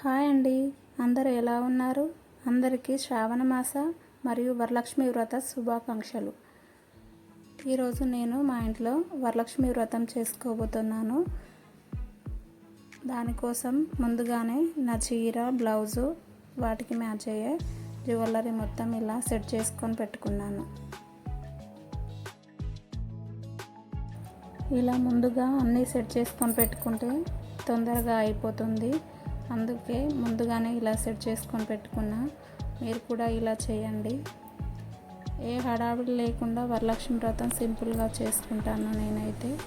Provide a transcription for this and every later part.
Hi అండి. అందరూ ఎలా ఉన్నారు? అందరికీ శ్రావణ మాస మరియు వరలక్ష్మి వ్రత శుభాకాంక్షలు. ఈరోజు నేను మా ఇంట్లో వరలక్ష్మి వ్రతం చేసుకోబోతున్నాను. దానికోసం ముందుగానే నా చీర బ్లౌజు వాటికి మ్యాచ్ అయ్యే జ్యువెలరీ మొత్తం ఇలా సెట్ చేసుకొని పెట్టుకున్నాను. ఇలా ముందుగా అన్నీ సెట్ చేసుకొని పెట్టుకుంటే తొందరగా అయిపోతుంది. అందుకే ముందుగానే ఇలా సెట్ చేసుకొని పెట్టుకున్నా. మీరు కూడా ఇలా చేయండి. ఏ హడావిడి లేకుండా వరలక్ష్మి వ్రతం సింపుల్గా చేసుకుంటాను నేనైతే.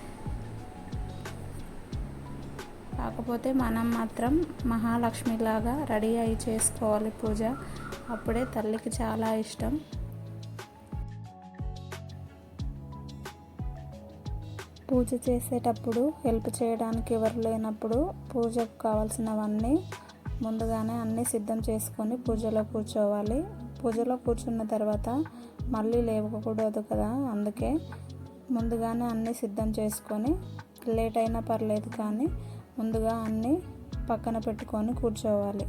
కాకపోతే మనం మాత్రం మహాలక్ష్మిలాగా రెడీ అయి చేసుకోవాలి పూజ. అప్పుడే తల్లికి చాలా ఇష్టం. పూజ చేసేటప్పుడు హెల్ప్ చేయడానికి ఎవరు లేనప్పుడు పూజకు కావాల్సినవన్నీ ముందుగానే అన్నీ సిద్ధం చేసుకొని పూజలో కూర్చోవాలి. పూజలో కూర్చున్న తర్వాత మళ్ళీ లేవకూడదు కదా అందుకే ముందుగానే అన్నీ సిద్ధం చేసుకొని లేట్ అయినా పర్లేదు కానీ ముందుగా అన్నీ పక్కన పెట్టుకొని కూర్చోవాలి.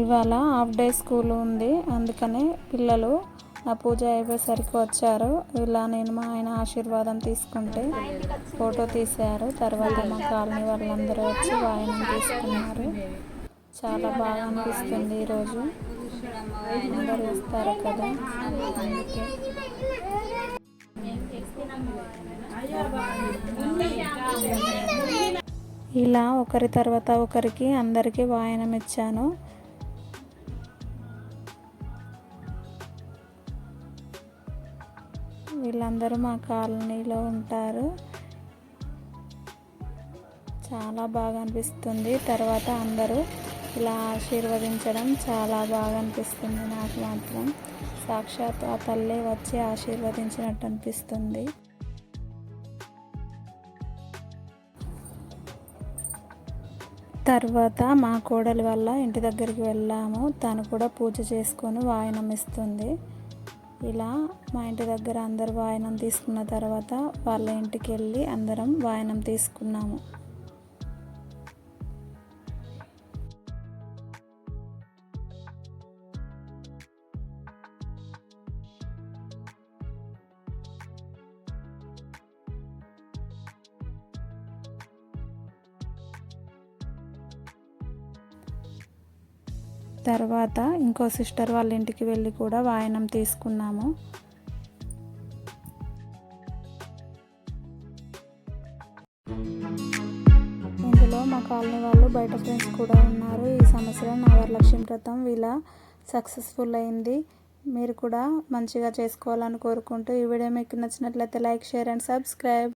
ఇవాళ హాఫ్ డే స్కూల్ ఉంది. అందుకనే పిల్లలు ఆ పూజ అయిపోయేసరికి వచ్చారు. ఇలా నేను మా ఆయన ఆశీర్వాదం తీసుకుంటే ఫోటో తీశారు. తర్వాత మా కాలనీ వాళ్ళందరూ వచ్చి వాయనం తీసుకున్నారు. చాలా బాగా అనిపిస్తుంది ఈరోజు. అందరూ ఇస్తారు కదా. అందుకే. ఇలా ఒకరి తర్వాత ఒకరికి అందరికీ వాయనం ఇచ్చాను. వీళ్ళందరూ మా కాలనీలో ఉంటారు. చాలా బాగా అనిపిస్తుంది. తర్వాత అందరూ ఇలా ఆశీర్వదించడం చాలా బాగా అనిపిస్తుంది నాకు మాత్రం. సాక్షాత్ ఆ తల్లే వచ్చి ఆశీర్వదించినట్టు అనిపిస్తుంది. తర్వాత మా కోడలి వల్ల ఇంటి దగ్గరికి వెళ్ళాము. తను కూడా పూజ చేసుకొని వాయనమిస్తుంది ఇస్తుంది. ఇలా మా ఇంటి దగ్గర అందరు వాయనం తీసుకున్న తర్వాత వాళ్ళ ఇంటికి వెళ్ళి అందరం వాయనం తీసుకున్నాము. తర్వాత ఇంకో సిస్టర్ వాళ్ళ ఇంటికి వెళ్ళి కూడా వాయనం తీసుకున్నాము. ఇందులో మా కాలనీ వాళ్ళు బయట ఫ్రెండ్స్ కూడా ఉన్నారు. ఈ సంవత్సరం నా వరలక్ష్మి వ్రతం ఇలా సక్సెస్ఫుల్ అయింది. మీరు కూడా మంచిగా చేసుకోవాలని కోరుకుంటూ ఈ వీడియో మీకు నచ్చినట్లయితే లైక్ షేర్ అండ్ సబ్స్క్రైబ్.